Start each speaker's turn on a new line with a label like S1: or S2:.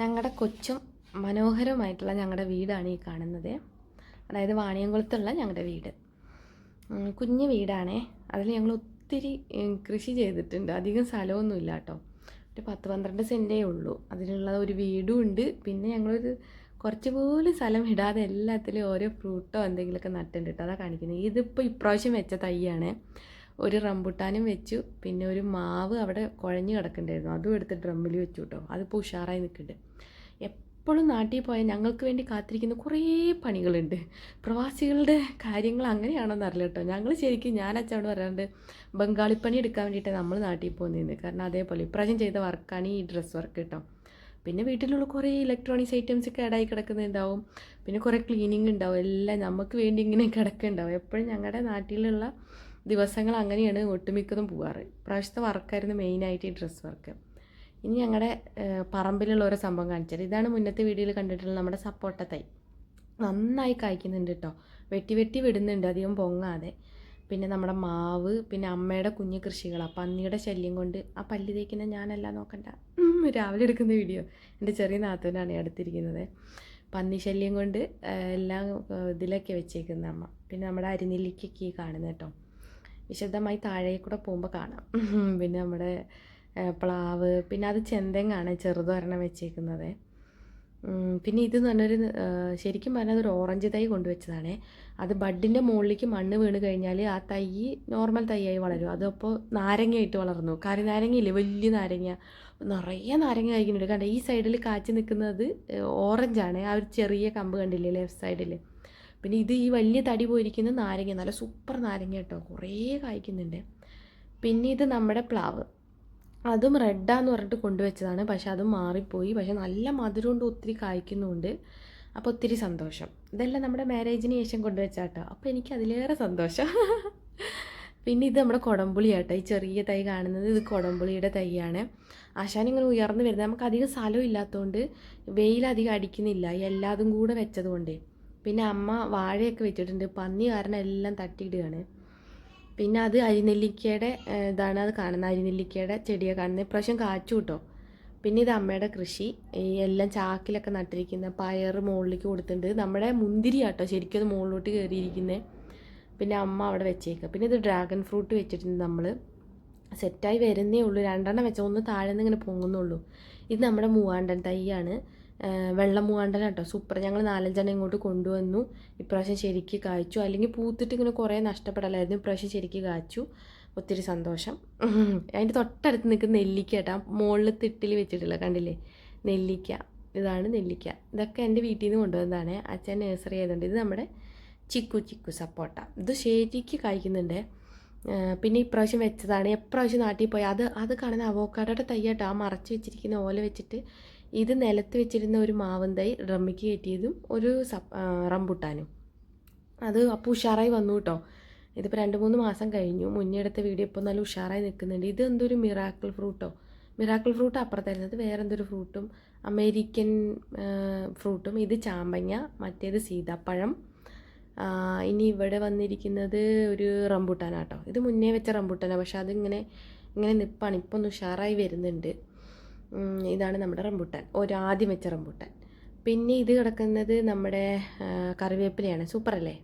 S1: ഞങ്ങളുടെ കൊച്ചും മനോഹരമായിട്ടുള്ള ഞങ്ങളുടെ വീടാണ് ഈ കാണുന്നത്. അതായത് വാണിയംകുളത്തുള്ള ഞങ്ങളുടെ വീട്. കുഞ്ഞു വീടാണേ. അതിൽ ഞങ്ങൾ ഒത്തിരി കൃഷി ചെയ്തിട്ടുണ്ട്. അധികം സ്ഥലമൊന്നുമില്ല കേട്ടോ ഒരു പത്ത് പന്ത്രണ്ട് സെന്റേ ഉള്ളൂ. അതിനുള്ള ഒരു വീടും ഉണ്ട്. പിന്നെ ഞങ്ങളൊരു കുറച്ച് പോലും സ്ഥലം ഇടാതെ എല്ലാത്തിലും ഓരോ ഫ്രൂട്ടോ എന്തെങ്കിലുമൊക്കെ നട്ടിട്ടുണ്ട് കേട്ടോ അതാ കാണിക്കുന്നത് ഇതിപ്പോൾ ഇപ്രാവശ്യം വെച്ച തൈയാണ്. ഒരു റംബുട്ടാനും വെച്ചു. പിന്നെ ഒരു മാവ് അവിടെ കുഴഞ്ഞു കിടക്കണ്ടായിരുന്നു. അതും എടുത്ത് ഡ്രമ്മിൽ വെച്ചു കേട്ടോ അതിപ്പോൾ ഉഷാറായി നിൽക്കുന്നുണ്ട്. എപ്പോഴും നാട്ടിൽ പോയാൽ ഞങ്ങൾക്ക് വേണ്ടി കാത്തിരിക്കുന്ന കുറേ പണികളുണ്ട്. പ്രവാസികളുടെ കാര്യങ്ങൾ അങ്ങനെയാണോന്ന് അറിയില്ല കേട്ടോ. ഞങ്ങൾ ശരിക്കും ഞാൻ അച്ഛനോട് പറയാറുണ്ട് ബംഗാളിപ്പണി എടുക്കാൻ വേണ്ടിയിട്ട് നമ്മൾ നാട്ടിൽ പോകുന്നത് കാരണം അതേപോലെ ഇപ്രാവശ്യം ചെയ്ത വർക്കാണ് ഈ ഡ്രസ്സ് വർക്ക് കേട്ടോ. പിന്നെ വീട്ടിലുള്ള കുറേ ഇലക്ട്രോണിക്സ് ഐറ്റംസ് കേടായി കിടക്കുന്നുണ്ടാവും പിന്നെ കുറേ ക്ലീനിങ് ഉണ്ടാവും. എല്ലാം നമുക്ക് വേണ്ടി ഇങ്ങനെ കിടക്കുന്നുണ്ടാവും. എപ്പോഴും ഞങ്ങളുടെ നാട്ടിലുള്ള ദിവസങ്ങൾ അങ്ങനെയാണ് ഒട്ടുമിക്കതും പോവാറ്. പ്രാവശ്യത്തെ വർക്കായിരുന്നു മെയിനായിട്ട് ഈ ഡ്രസ്സ് വർക്ക്. ഇനി ഞങ്ങളുടെ പറമ്പിലുള്ള ഓരോ സംഭവം കാണിച്ചത് ഇതാണ് മുന്നത്തെ വീഡിയോയിൽ കണ്ടിട്ടുള്ള നമ്മുടെ സപ്പോട്ട തൈ. നന്നായി കായ്ക്കുന്നുണ്ട് കേട്ടോ വെട്ടി വെട്ടി വിടുന്നുണ്ട് അധികം പൊങ്ങാതെ. പിന്നെ നമ്മുടെ മാവ് പിന്നെ അമ്മയുടെ കുഞ്ഞു കൃഷികളാണ് പന്നിയുടെ ശല്യം കൊണ്ട് ആ പല്ലി തേക്കുന്ന ഞാനല്ല നോക്കണ്ട. രാവിലെ എടുക്കുന്ന വീഡിയോ. എന്റെ ചെറിയ നാത്തൂനാണ് അടുത്തിരിക്കുന്നത്. പന്നി ശല്യം കൊണ്ട് എല്ലാം ഇതിലൊക്കെ വെച്ചേക്കുന്ന അമ്മ. പിന്നെ നമ്മുടെ അരിനെല്ലിക്കൊക്കെ കാണുന്നത് കേട്ടോ വിശദമായി താഴെ കൂടെ പോകുമ്പോൾ കാണാം. പിന്നെ നമ്മുടെ പ്ലാവ് പിന്നെ അത് ചെന്തെങ്ങാണ് ചെറുതൊരെണ്ണം വെച്ചേക്കുന്നത്. പിന്നെ ഇത് നല്ലൊരു ശരിക്കും പറഞ്ഞാൽ അതൊരു ഓറഞ്ച് തൈ കൊണ്ടുവച്ചതാണേ. അത് ബഡിന്റെ മുകളിലേക്ക് മണ്ണ് വീണ് കഴിഞ്ഞാൽ ആ തൈ നോർമൽ തൈയായി വളരും. അതപ്പോൾ നാരങ്ങയായിട്ട് വളർന്നു. കറി നാരങ്ങയില്ലേ? വലിയ നാരങ്ങ. നിറയെ നാരങ്ങ കഴിക്കുന്നുണ്ട് കാരണം ഈ സൈഡിൽ കാച്ചി നിൽക്കുന്നത് ഓറഞ്ചാണ്. ആ ഒരു ചെറിയ കമ്പ് കണ്ടില്ലേ? ലെഫ്റ്റ് സൈഡിൽ പിന്നെ ഇത് ഈ വലിയ തടി പോയിരിക്കുന്ന നാരങ്ങ നല്ല സൂപ്പർ നാരങ്ങ കേട്ടോ. കുറേ കായ്ക്കുന്നുണ്ട്. പിന്നെ ഇത് നമ്മുടെ പ്ലാവ്. അതും റെഡാന്ന് പറഞ്ഞിട്ട് കൊണ്ടുവച്ചതാണ്. പക്ഷെ അതും മാറിപ്പോയി. പക്ഷെ നല്ല മധുരം കൊണ്ട് ഒത്തിരി കായ്ക്കുന്നുണ്ട്. അപ്പോൾ ഒത്തിരി സന്തോഷം. ഇതെല്ലാം നമ്മുടെ മാരേജിന് ശേഷം കൊണ്ടുവച്ചാട്ടോ. അപ്പോൾ എനിക്ക് അതിലേറെ സന്തോഷം. പിന്നെ ഇത് നമ്മുടെ കുടംപുളി ആട്ടോ ഈ ചെറിയ തൈ കാണുന്നത് ഇത് കുടംപുളിയുടെ തൈയാണ്. ആശാൻ ഇങ്ങനെ ഉയർന്നു വരുന്നത്. നമുക്ക് അധികം സ്ഥലം ഇല്ലാത്തതുകൊണ്ട് വെയിലധികം അടിക്കുന്നില്ല. ഈ എല്ലാതും കൂടെ വെച്ചതുകൊണ്ടേ. പിന്നെ അമ്മ വാഴയൊക്കെ വെച്ചിട്ടുണ്ട്. പന്നി കാരണം എല്ലാം തട്ടിയിടുകയാണ്. പിന്നെ അത് അരിനെല്ലിക്കയുടെ ഇതാണ് അത് കാണുന്നത്. അരിനെല്ലിക്കയുടെ ചെടിയൊക്കെ കാണുന്നത്. ഇപ്രാവശ്യം കാച്ചു കിട്ടോ. പിന്നെ ഇത് അമ്മയുടെ കൃഷി. ഈ എല്ലാം ചാക്കിലൊക്കെ നട്ടിരിക്കുന്ന പയർ മുകളിലേക്ക് കൊടുത്തിട്ടുണ്ട്. നമ്മുടെ മുന്തിരി ആട്ടോ ശരിക്കും അത് മുകളിലോട്ട് കയറിയിരിക്കുന്നത് പിന്നെ അമ്മ അവിടെ വെച്ചേക്കുക പിന്നെ ഇത് ഡ്രാഗൺ ഫ്രൂട്ട് വെച്ചിട്ടുണ്ട് നമ്മൾ സെറ്റായി വരുന്നേ ഉള്ളൂ. രണ്ടെണ്ണം വെച്ചാൽ ഒന്ന് താഴെ നിന്ന് ഇങ്ങനെ പൊങ്ങുന്നുള്ളൂ. ഇത് നമ്മുടെ മൂവാണ്ടൻ തൈയാണ്. വെള്ള മൂവാണ്ടൻ കേട്ടോ സൂപ്പർ. ഞങ്ങൾ നാലഞ്ചെണ്ണം ഇങ്ങോട്ട് കൊണ്ടുവന്നു. ഇപ്രാവശ്യം ശരിക്ക് കായ്ച്ചു. അല്ലെങ്കിൽ പൂത്തിട്ട് ഇങ്ങനെ കുറേ നഷ്ടപ്പെടലായിരുന്നു. ഇപ്രാവശ്യം ശരിക്ക് കായ്ച്ചു. ഒത്തിരി സന്തോഷം. അതിന്റെ തൊട്ടടുത്ത് നിൽക്കുന്ന നെല്ലിക്ക കേട്ടോ മുകളിൽ തിട്ടിൽ വെച്ചിട്ടില്ല കണ്ടില്ലേ? നെല്ലിക്ക. ഇതാണ് നെല്ലിക്ക. ഇതൊക്കെ എന്റെ വീട്ടിൽ നിന്ന് കൊണ്ടുവന്നതാണ്. അച്ഛൻ നേഴ്സറി ആയതുകൊണ്ട് ഇത് നമ്മുടെ ചിക്കു ചിക്കു സപ്പോട്ട. ഇത് ശരിക്ക് കായ്ക്കുന്നുണ്ട്. പിന്നെ ഇപ്രാവശ്യം വെച്ചതാണ്. എപ്രാവശ്യം നാട്ടിൽ പോയി. അത് അത് കാണുന്ന അവോക്കാഡോയുടെ തയ്യാട്ടോ. ആ മറച്ച് വെച്ചിരിക്കുന്ന ഓല വെച്ചിട്ട് ഇത് നിലത്ത് വെച്ചിരുന്ന ഒരു മാവും തൈ ഡ്രമ്മിക്ക് കയറ്റിയതും ഒരു റംബുട്ടാനും. അത് അപ്പോൾ ഉഷാറായി വന്നു കേട്ടോ ഇതിപ്പോൾ രണ്ട് മൂന്ന് മാസം കഴിഞ്ഞു. മുന്നേ എടുത്ത വീഡിയോ ഇപ്പോൾ നല്ല ഉഷാറായി നിൽക്കുന്നുണ്ട്. ഇത് എന്തൊരു മിറാക്കിൾ ഫ്രൂട്ടോ മിറാക്കിൾ ഫ്രൂട്ട് അപ്പുറത്തായിരുന്നത് വേറെ എന്തൊരു ഫ്രൂട്ടും അമേരിക്കൻ ഫ്രൂട്ടും ഇത് ചാമ്പങ്ങ മറ്റേത് സീതാപ്പഴം. ഇനി ഇവിടെ വന്നിരിക്കുന്നത് ഒരു റംബൂട്ടാനാട്ടോ ഇത് മുന്നേ വെച്ച റംബൂട്ടാനാണ് പക്ഷെ അതിങ്ങനെ ഇങ്ങനെ നിപ്പാണ്. ഇപ്പോൾ ഒന്ന് ഉഷാറായി വരുന്നുണ്ട്. ഇതാണ് നമ്മുടെ റംബുട്ടാൻ. ഒരു ആദ്യം വെച്ച റംബുട്ടാൻ. പിന്നെ ഇത് കിടക്കുന്നത് നമ്മുടെ കറിവേപ്പിലയാണ്. സൂപ്പർ അല്ലേ